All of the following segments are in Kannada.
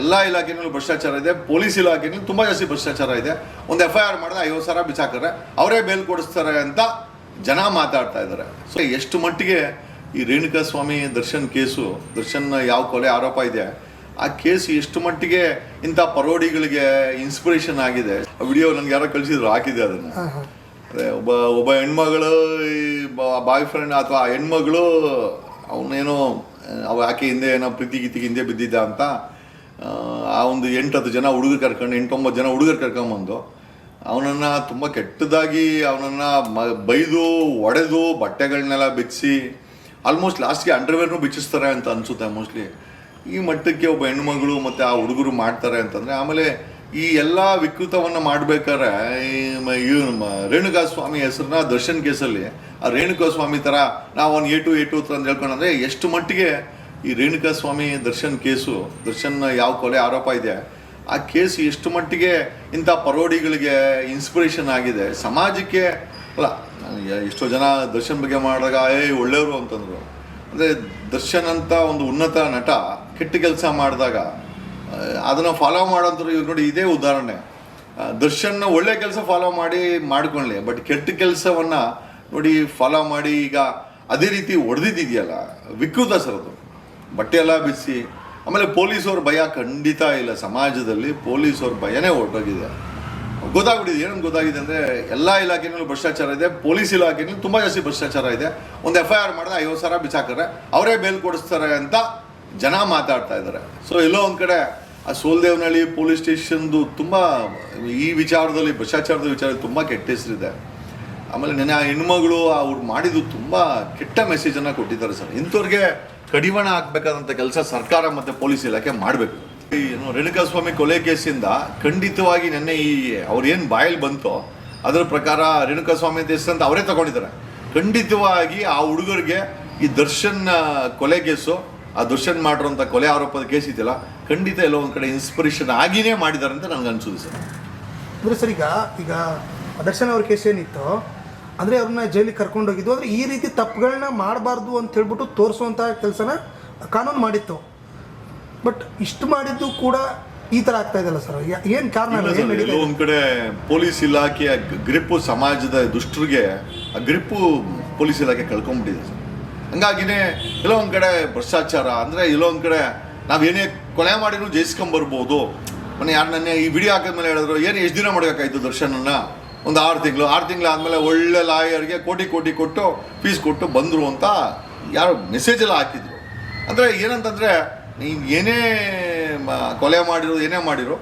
ಎಲ್ಲ ಇಲಾಖೆನಲ್ಲೂ ಭ್ರಷ್ಟಾಚಾರ ಇದೆ ಪೊಲೀಸ್ ಇಲಾಖೆನಲ್ಲಿ ತುಂಬ ಜಾಸ್ತಿ ಭ್ರಷ್ಟಾಚಾರ ಇದೆ. ಒಂದು ಎಫ್ ಐ ಆರ್ ಮಾಡಿದ್ರೆ ಐವತ್ತು ಸಾವಿರ ಬಿಸಾಕ್ತಾರೆ ಅವರೇ ಬೇಲ್ ಕೊಡಿಸ್ತಾರೆ ಅಂತ ಜನ ಮಾತಾಡ್ತಾ ಇದ್ದಾರೆ. ಸೊ ಎಷ್ಟು ಮಟ್ಟಿಗೆ ಈ ರೇಣುಕಾ ಸ್ವಾಮಿ ದರ್ಶನ್ ಕೇಸು ದರ್ಶನ್ ಯಾವ ಕೊಲೆ ಆರೋಪ ಇದೆ ಆ ಕೇಸ್ ಎಷ್ಟು ಮಟ್ಟಿಗೆ ಇಂಥ ಪರೋಡಿಗಳಿಗೆ ಇನ್ಸ್ಪಿರೇಷನ್ ಆಗಿದೆ? ವಿಡಿಯೋ ನನಗೆ ಯಾರೋ ಕಳಿಸಿದ್ರು ಹಾಕಿದೆ ಅದನ್ನು. ಅದೇ ಒಬ್ಬ ಒಬ್ಬ ಹೆಣ್ಮಗಳು ಈ ಬಾಯ್ ಫ್ರೆಂಡ್ ಅಥವಾ ಹೆಣ್ಮಗಳು ಅವನೇನೋ ಅವ ಆಕೆ ಹಿಂದೆ ಏನೋ ಪ್ರೀತಿ ಗೀತಿಗೆ ಹಿಂದೆ ಬಿದ್ದಿದ್ದ ಅಂತ ಆ, ಒಂದು ಎಂಟು ಹತ್ತು ಜನ ಹುಡುಗರು ಕರ್ಕೊಂಡು ಎಂಟೊಂಬತ್ತು ಜನ ಹುಡುಗರು ಕರ್ಕೊಂಬಂದು ಅವನನ್ನು ತುಂಬ ಕೆಟ್ಟದಾಗಿ ಅವನನ್ನು ಮ ಬೈದು ಒಡೆದು ಬಟ್ಟೆಗಳನ್ನೆಲ್ಲ ಬಿಚ್ಚಿ ಆಲ್ಮೋಸ್ಟ್ ಲಾಸ್ಟ್ಗೆ ಅಂಡರ್ವೇರ್ನು ಬಿಚ್ಚಿಸ್ತಾರೆ ಅಂತ ಅನಿಸುತ್ತೆ ಮೋಸ್ಟ್ಲಿ ಈ ಮಟ್ಟಕ್ಕೆ ಒಬ್ಬ ಹೆಣ್ಮಗಳು ಮತ್ತು ಆ ಹುಡುಗರು ಮಾಡ್ತಾರೆ ಅಂತಂದರೆ ಆಮೇಲೆ ಈ ಎಲ್ಲ ವಿಕೃತವನ್ನು ಮಾಡಬೇಕಾದ್ರೆ ಈ ರೇಣುಕಾ ಸ್ವಾಮಿ ಹೆಸರನ್ನ ದರ್ಶನ್ ಕೇಸಲ್ಲಿ ಆ ರೇಣುಕಾ ಸ್ವಾಮಿ ಥರ ನಾವು ಒಂದು ಏಟು ಏಟು ಅಂತ ಹೇಳ್ಕೊಂಡಂದ್ರೆ ಎಷ್ಟು ಮಟ್ಟಿಗೆ ಈ ರೇಣುಕಾ ಸ್ವಾಮಿ ದರ್ಶನ್ ಕೇಸು ದರ್ಶನ್ ಯಾವ ಕೊಲೆ ಆರೋಪ ಇದೆ, ಆ ಕೇಸ್ ಎಷ್ಟು ಮಟ್ಟಿಗೆ ಇಂಥ ಪರೋಡಿಗಳಿಗೆ ಇನ್ಸ್ಪಿರೇಷನ್ ಆಗಿದೆ? ಸಮಾಜಕ್ಕೆ, ಅಲ್ಲ, ಎಷ್ಟೋ ಜನ ದರ್ಶನ್ ಬಗ್ಗೆ ಮಾಡಿದಾಗ, ಏ, ಒಳ್ಳೆಯವರು ಅಂತಂದರು. ಅಂದರೆ ದರ್ಶನ್ ಅಂತ ಒಂದು ಉನ್ನತ ನಟ, ಕೆಟ್ಟ ಕೆಲಸ ಮಾಡಿದಾಗ, ಅದನ್ನು ಫಾಲೋ ಮಾಡೋಂಥವ್ರು ಇವ್ರು ನೋಡಿ ಇದೇ ಉದಾಹರಣೆ. ದರ್ಶನ್ ದರ್ಶನ್ನ ಒಳ್ಳೆ ಕೆಲಸ ಫಾಲೋ ಮಾಡಿ, ಮಾಡ್ಕೊಳ್ಳಿ ಬಟ್ ಕೆಟ್ಟ ಕೆಲಸವನ್ನು ನೋಡಿ ಫಾಲೋ ಮಾಡಿ ಈಗ ಅದೇ ರೀತಿ ಹೊಡೆದಿದೆಯಲ್ಲ ವಿಕೃತ ಸರ್ ಅದು. ಬಟ್ಟೆ ಎಲ್ಲ ಬಿಸಿ. ಆಮೇಲೆ ಪೊಲೀಸವ್ರ ಭಯ ಖಂಡಿತ ಇಲ್ಲ. ಸಮಾಜದಲ್ಲಿ ಪೊಲೀಸವ್ರ ಭಯನೇ ಹೊರಟೋಗಿದೆ. ಗೊತ್ತಾಗ್ಬಿಟ್ಟಿದೆ. ಏನಂತ ಗೊತ್ತಾಗಿದೆ ಅಂದರೆ ಎಲ್ಲ ಇಲಾಖೆನಲ್ಲೂ ಭ್ರಷ್ಟಾಚಾರ ಇದೆ. ಪೊಲೀಸ್ ಇಲಾಖೆನಲ್ಲಿ ತುಂಬ ಜಾಸ್ತಿ ಭ್ರಷ್ಟಾಚಾರ ಇದೆ. ಒಂದು ಎಫ್ ಐ ಆರ್ ಮಾಡಿದ್ರೆ ಐವತ್ತು ಸಾವಿರ ಬಿಸಾಕ್ತಾರೆ ಅವರೇ ಬೇಲ್ ಕೊಡಿಸ್ತಾರೆ ಅಂತ ಜನ ಮಾತಾಡ್ತಾ ಇದ್ದಾರೆ. ಸೊ ಎಲ್ಲೋ ಒಂದು ಕಡೆ ಆ ಸೋಲ್ದೇವನಹಳ್ಳಿ ಪೊಲೀಸ್ ಸ್ಟೇಷನ್ದು ತುಂಬ ಈ ವಿಚಾರದಲ್ಲಿ, ಭ್ರಷ್ಟಾಚಾರದ ವಿಚಾರದಲ್ಲಿ ತುಂಬ ಕೆಟ್ಟ ಹೆಸರಿದೆ ಆಮೇಲೆ ನೆನೆ ಆ ಹೆಣ್ಮಗಳು ಅವ್ರು ಮಾಡಿದ್ದು ತುಂಬ ಕೆಟ್ಟ ಮೆಸೇಜನ್ನು ಕೊಟ್ಟಿದ್ದಾರೆ ಸರ್. ಇಂಥವ್ರಿಗೆ ಕಡಿವಾಣ ಹಾಕ್ಬೇಕಾದಂಥ ಕೆಲಸ ಸರ್ಕಾರ ಮತ್ತು ಪೊಲೀಸ್ ಇಲಾಖೆ ಮಾಡಬೇಕು. ಏನು ರೇಣುಕಾ ಸ್ವಾಮಿ ಕೊಲೆ ಕೇಸಿಂದ ಖಂಡಿತವಾಗಿ ನೆನ್ನೆ ಈ ಅವ್ರೇನು ಬಾಯಲ್ಲಿ ಬಂತೋ, ಅದರ ಪ್ರಕಾರ ರೇಣುಕಾ ಸ್ವಾಮಿ ಅಂತ ಅಂತ ಅವರೇ ತಗೊಂಡಿದ್ದಾರೆ. ಖಂಡಿತವಾಗಿ ಆ ಹುಡುಗರಿಗೆ ಈ ದರ್ಶನ್ ಕೊಲೆ ಕೇಸು, ಆ ದರ್ಶನ್ ಮಾಡಿರೋಂಥ ಕೊಲೆ ಆರೋಪದ ಕೇಸ್ ಇದೆಯಲ್ಲ, ಖಂಡಿತ ಎಲ್ಲೋ ಒಂದು ಕಡೆ ಇನ್ಸ್ಪಿರೇಷನ್ ಆಗಿನೇ ಮಾಡಿದ್ದಾರೆ ಅಂತ ನನಗೆ ಅನ್ಸುತ್ತೆ ಸರ್. ಅಂದರೆ ಸರ್ ಈಗ ಈಗ ದರ್ಶನ್ ಅವ್ರ ಕೇಸ್ ಏನಿತ್ತು ಅಂದರೆ ಅವ್ರನ್ನ ಜೈಲಿಗೆ ಕರ್ಕೊಂಡೋಗಿದ್ದು ಅಂದರೆ ಈ ರೀತಿ ತಪ್ಪುಗಳನ್ನ ಮಾಡಬಾರ್ದು ಅಂತ ಹೇಳ್ಬಿಟ್ಟು ತೋರಿಸುವಂಥ ಕೆಲಸನ ಕಾನೂನು ಮಾಡಿತ್ತು. ಬಟ್ ಇಷ್ಟು ಮಾಡಿದ್ದು ಕೂಡ ಈ ಥರ ಆಗ್ತಾ ಇದೆಯಲ್ಲ ಸರ್? ಏನು ಕಾರಣ ಒಂದು ಕಡೆ ಪೊಲೀಸ್ ಇಲಾಖೆಯ ಗ್ರಿಪ್ಪು ಸಮಾಜದ ದುಷ್ಟರಿಗೆ ಆ ಗ್ರಿಪ್ಪು ಪೊಲೀಸ್ ಇಲಾಖೆ ಕಳ್ಕೊಂಡ್ಬಿಟ್ಟಿದೆ ಸರ್. ಹಂಗಾಗಿನೇ ಎಲ್ಲೋ ಒಂದ್ ಕಡೆ ಭ್ರಷ್ಟಾಚಾರ ಅಂದರೆ ಎಲ್ಲೋ ಒಂದು ಕಡೆ ನಾವೇನೇ ಕೊಲೆ ಮಾಡಿದ್ರು ಜಯಿಸ್ಕೊಂಬರ್ಬೋದು ಮೊನ್ನೆ ಯಾರು ನನ್ನ ಈ ವಿಡಿಯೋ ಹಾಕಿದ್ಮೇಲೆ ಹೇಳಿದ್ರು ಏನು ಎಷ್ಟು ದಿನ ಮಾಡಬೇಕಾಯ್ತು ದರ್ಶನನ್ನ? ಒಂದು ಆರು ತಿಂಗಳು ಆರು ತಿಂಗಳು ಆದಮೇಲೆ ಒಳ್ಳೆ ಲಾಯರ್ಗೆ ಕೋಟಿ ಕೋಟಿ ಕೊಟ್ಟು ಫೀಸ್ ಕೊಟ್ಟು ಬಂದರು ಅಂತ ಯಾರು ಮೆಸೇಜ್ ಎಲ್ಲ ಹಾಕಿದ್ರು. ಅಂದರೆ ಏನಂತಂದರೆ ನೀವು ಏನೇ ಕೊಲೆ ಮಾಡಿರೋ, ಏನೇ ಮಾಡಿರೋ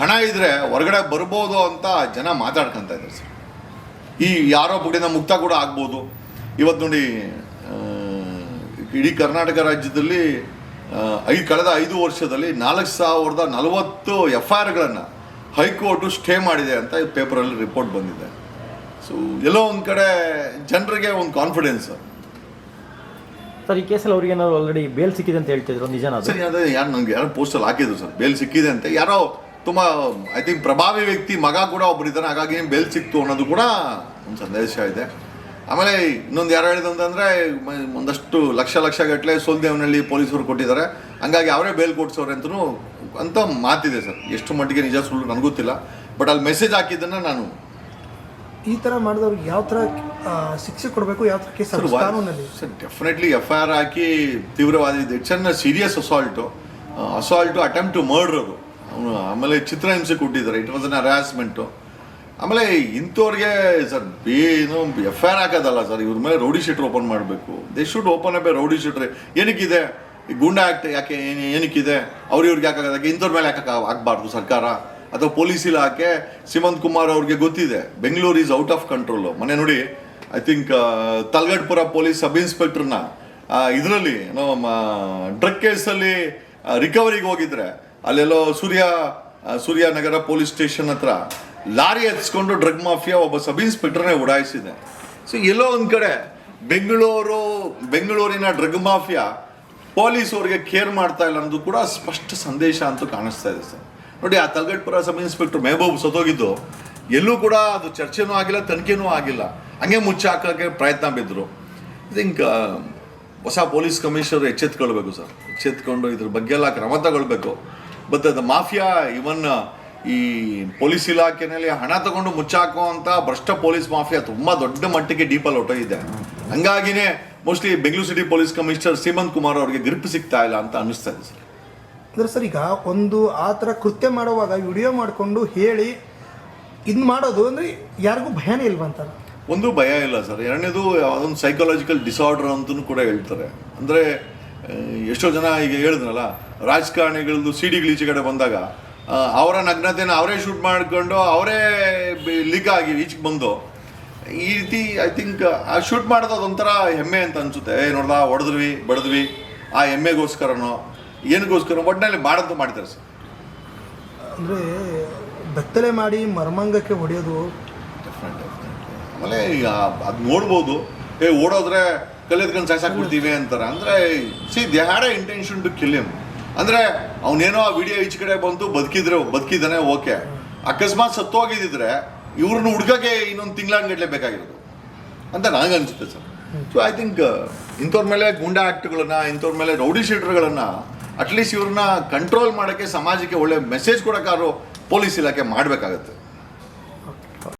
ಹಣ ಇದ್ದರೆ ಹೊರಗಡೆ ಬರ್ಬೋದು ಅಂತ ಜನ ಮಾತಾಡ್ಕೊಂತ ಇದ್ದಾರೆ ಸರ್. ಈ ಯಾರೋ ಬುಡಿನ ಮುಕ್ತ ಕೂಡ ಆಗ್ಬೋದು. ಇವತ್ತು ನೋಡಿ ಇಡೀ ಕರ್ನಾಟಕ ರಾಜ್ಯದಲ್ಲಿ ಐದು ಕಳೆದ ಐದು ವರ್ಷದಲ್ಲಿ ನಾಲ್ಕು ಸಾವಿರದ ನಲವತ್ತು ಎಫ್ ಐ ಆರ್ಗಳನ್ನು ಹೈಕೋರ್ಟು ಸ್ಟೇ ಮಾಡಿದೆ ಅಂತ ಈ ಪೇಪರಲ್ಲಿ ರಿಪೋರ್ಟ್ ಬಂದಿದೆ. ಸೊ ಎಲ್ಲೋ ಒಂದು ಕಡೆ ಜನರಿಗೆ ಒಂದು ಕಾನ್ಫಿಡೆನ್ಸ್ ಸರ್ ಈ ಕೇಸಲ್ಲಿ ಅವ್ರಿಗೆ ಏನಾದ್ರು ಆಲ್ರೆಡಿ ಬೇಲ್ ಸಿಕ್ಕಿದೆ ಅಂತ ಹೇಳ್ತಿದ್ರು ನಿಜನಾ ಸರಿ ಅದೇ ಯಾರು ನನಗೆ ಯಾರು ಪೋಸ್ಟಲ್ಲಿ ಹಾಕಿದ್ರು ಸರ್ ಬೇಲ್ ಸಿಕ್ಕಿದೆ ಅಂತ. ಯಾರೋ ತುಂಬ ಐ ಥಿಂಕ್ ಪ್ರಭಾವಿ ವ್ಯಕ್ತಿ ಮಗ ಕೂಡ ಒಬ್ಬರಿದ್ದಾನೆ ಹಾಗಾಗಿ ಹಾಗಾಗಿ ಬೇಲ್ ಸಿಕ್ತು ಅನ್ನೋದು ಕೂಡ ಒಂದು ಸಂದೇಶ ಇದೆ. ಆಮೇಲೆ ಇನ್ನೊಂದು ಯಾರು ಹೇಳಿದಂತಂದ್ರೆ ಅಂತಂದರೆ ಒಂದಷ್ಟು ಲಕ್ಷ ಲಕ್ಷ ಗಟ್ಟಲೆ ಸೋಲ್ದೇವನಹಳ್ಳಿ ಪೊಲೀಸರು ಕೊಟ್ಟಿದ್ದಾರೆ. ಹಂಗಾಗಿ ಅವರೇ ಬೇಲ್ ಕೊಡ್ಸೋರೆ ಅಂತಲೂ ಅಂತ ಮಾತಿದೆ ಸರ್. ಎಷ್ಟು ಮಟ್ಟಿಗೆ ನಿಜ ಸುಳ್ಳು ನನಗೆ ಗೊತ್ತಿಲ್ಲ. ಬಟ್ ಅಲ್ಲಿ ಮೆಸೇಜ್ ಹಾಕಿದ್ದನ್ನು ನಾನು ಈ ಥರ ಮಾಡಿದವ್ರಿಗೆ ಯಾವ ಥರ ಶಿಕ್ಷೆ ಕೊಡಬೇಕು ಯಾವ ಥರ ಕೇಸ್ ಸರ್ ಕಾನೂನಲ್ಲಿ. Sir definitely F I R ಹಾಕಿ ತೀವ್ರವಾದ ಇದು it's serious assault assault attempt to murder ಅದು. ಆಮೇಲೆ ಚಿತ್ರಹಿಂಸೆ ಕೊಟ್ಟಿದ್ದಾರೆ. ಇಟ್ ವಾಸ್ ಅನ್ ಹರಾಸ್ಮೆಂಟು ಆಮೇಲೆ ಇಂಥವ್ರಿಗೆ ಸರ್ ಏನು ಎಫ್ ಐ ಆರ್ ಹಾಕೋದಲ್ಲ ಸರ್ ಇವ್ರ ಮೇಲೆ ರೌಡಿ ಶೀಟ್ರ್ ಓಪನ್ ಮಾಡಬೇಕು. They should open up a rowdy sheeter ಏನಕ್ಕಿದೆ? Goonda act ಯಾಕೆ ಏನು ಏನಕ್ಕಿದೆ? ಅವ್ರು ಇವ್ರಿಗೆ ಯಾಕೆ ಇಂಥವ್ರ ಮೇಲೆ ಯಾಕೆ ಆಗಬಾರ್ದು ಸರ್ಕಾರ? ಅಥವಾ ಪೊಲೀಸ್ ಇಲಾಖೆ? ಸಿಮಂತ್ ಕುಮಾರ್ ಅವ್ರಿಗೆ ಗೊತ್ತಿದೆ. Bengaluru is out of control ಮನೆ ನೋಡಿ I think Talaghattapura police sub ಇನ್ಸ್ಪೆಕ್ಟರ್ನ ಇದರಲ್ಲಿ ನಮ್ಮ ಡ್ರಗ್ ಕೇಸಲ್ಲಿ ರಿಕವರಿಗೆ ಹೋಗಿದ್ರೆ. ಅಲ್ಲೆಲ್ಲೋ ಸೂರ್ಯ ಸೂರ್ಯನಗರ ಪೊಲೀಸ್ ಸ್ಟೇಷನ್ ಹತ್ರ ಲಾರಿ ಹತ್ಸ್ಕೊಂಡು ಡ್ರಗ್ ಮಾಫಿಯಾ ಒಬ್ಬ ಸಬ್ ಇನ್ಸ್ಪೆಕ್ಟರ್ನೇ ಉಡಾಯಿಸಿದೆ. ಸೊ ಎಲ್ಲೋ ಒಂದು ಕಡೆ ಬೆಂಗಳೂರು, ಬೆಂಗಳೂರಿನ ಡ್ರಗ್ ಮಾಫಿಯಾ ಪೊಲೀಸ್ ಅವ್ರಿಗೆ ಕೇರ್ ಮಾಡ್ತಾ ಇಲ್ಲ ಅನ್ನೋದು ಕೂಡ ಸ್ಪಷ್ಟ ಸಂದೇಶ ಅಂತೂ ಕಾಣಿಸ್ತಾ ಇದೆ ಸರ್. ನೋಡಿ, ಆ ತಲಗಟ್ಪುರ ಸಬ್ ಇನ್ಸ್ಪೆಕ್ಟರ್ ಮೆಹಬೂಬ್ ಸತ್ತೋಗಿದ್ದು, ಎಲ್ಲೂ ಕೂಡ ಅದು ಚರ್ಚೆನೂ ಆಗಿಲ್ಲ, ತನಿಖೆನೂ ಆಗಿಲ್ಲ. ಹಂಗೆ ಮುಚ್ಚಾಕೋಕ್ಕೆ ಪ್ರಯತ್ನ ಬಿದ್ದರು. ಐ ಥಿಂಕ್ ಹೊಸ ಪೊಲೀಸ್ ಕಮಿಷನರ್ ಎಚ್ಚೆತ್ಕೊಳ್ಬೇಕು ಸರ್. ಎಚ್ಚೆತ್ಕೊಂಡು ಇದ್ರ ಬಗ್ಗೆ ಎಲ್ಲ ಕ್ರಮ ತಗೊಳ್ಬೇಕು. ಬಟ್ ಅದು ಮಾಫಿಯಾ ಇವನ್ ಈ ಪೊಲೀಸ್ ಇಲಾಖೆನಲ್ಲಿ ಹಣ ತಗೊಂಡು ಮುಚ್ಚಾಕುವಂತ ಭ್ರಷ್ಟ ಪೊಲೀಸ್ ಮಾಫಿಯಾ ತುಂಬ ದೊಡ್ಡ ಮಟ್ಟಿಗೆ ಡೀಪಲ್ಲಿ ಹೊಟ್ಟೋಗಿದೆ ಹಂಗಾಗಿನೇ mostly Bengaluru city police commissioner Seemanth Kumar ಅವರಿಗೆ ಗ್ರಿಪ್ ಸಿಗ್ತಾ ಇಲ್ಲ ಅಂತ ಅನಿಸ್ತಾ ಇದೆ ಸರ್. ಅಂದ್ರೆ ಸರ್ ಈಗ ಒಂದು ಆ ಥರ ಕೃತ್ಯ ಮಾಡುವಾಗ ವಿಡಿಯೋ ಮಾಡಿಕೊಂಡು ಹೇಳಿ ಇದು ಮಾಡೋದು ಅಂದರೆ ಯಾರಿಗೂ ಭಯನೇ ಇಲ್ವಂತಾರೆ ಒಂದು ಭಯ ಇಲ್ಲ ಸರ್. ಎರಡನೇದು ಅದೊಂದು ಸೈಕಾಲಜಿಕಲ್ ಡಿಸಾರ್ಡರ್ ಅಂತಲೂ ಕೂಡ ಹೇಳ್ತಾರೆ. ಅಂದರೆ ಎಷ್ಟೋ ಜನ ಈಗ ಹೇಳಿದ್ರಲ್ಲ ರಾಜಕಾರಣಿಗಳದ್ದು ಸಿ ಡಿ ಈಚೆ ಕಡೆ ಬಂದಾಗ ಅವರ ನಗ್ನತೆನ ಅವರೇ ಶೂಟ್ ಮಾಡಿಕೊಂಡು ಅವರೇ ಲೀಕ್ ಆಗಿ ಈಚೆಗೆ ಬಂದು ಈ ರೀತಿ ಐ ಥಿಂಕ್ ಆ ಶೂಟ್ ಮಾಡೋದು ಅದೊಂಥರ ಹೆಮ್ಮೆ ಅಂತ ಅನಿಸುತ್ತೆ. ಏ ನೋಡ್ದಾ ಹೊಡೆದ್ವಿ ಬಡಿದ್ವಿ ಆ ಹೆಮ್ಮೆಗೋಸ್ಕರನೋ ಏನಕ್ಕೋಸ್ಕರ ಒಟ್ಟಿನಲ್ಲಿ ಮಾಡಂತ ಮಾಡ್ತಾರೆ ಸರ್. ಅಂದರೆ ಬೆತ್ತಲೆ ಮಾಡಿ ಮರ್ಮಂಗಕ್ಕೆ ಹೊಡೆಯೋದು ಆಮೇಲೆ ಈಗ ಅದು ನೋಡ್ಬೋದು. ಏ ಓಡೋದ್ರೆ ಕಲಿಯೋದ್ಕೊಂಡು ಸಾಯ್ಸಾಕ್ಬಿಡ್ತೀವಿ ಅಂತಾರೆ. ಅಂದರೆ see they had a intention to kill him ಅಂದರೆ ಅವನೇನೋ ಆ ವಿಡಿಯೋ ಈಚೆ ಕಡೆ ಬಂತು ಬದುಕಿದ್ರೆ ಬದುಕಿದ್ದಾನೆ ಓಕೆ. ಅಕಸ್ಮಾತ್ ಸತ್ತೋಗಿದ್ದಿದ್ರೆ ಇವ್ರನ್ನ ಹುಡ್ಕಕ್ಕೆ ಇನ್ನೊಂದು ತಿಂಗಳಂಗಟ್ಲೆ ಬೇಕಾಗಿರೋದು ಅಂತ ನನಗೆ ಅನಿಸುತ್ತೆ ಸರ್. ಸೊ ಐ ಥಿಂಕ್ ಇಂಥವ್ರ ಮೇಲೆ ಗೂಂಡಾ ಆ್ಯಕ್ಟ್ಗಳನ್ನು ಇಂಥವ್ರ ಮೇಲೆ ರೌಡಿ ಶೀಟರ್ಗಳನ್ನ ಅಟ್ಲೀಸ್ಟ್ ಇವ್ರನ್ನ ಕಂಟ್ರೋಲ್ ಮಾಡೋಕ್ಕೆ, ಸಮಾಜಕ್ಕೆ ಒಳ್ಳೆ ಮೆಸೇಜ್ ಕೊಡೋಕ್ಕಾದ್ರು ಪೊಲೀಸ್ ಇಲಾಖೆ ಮಾಡಬೇಕಾಗತ್ತೆ.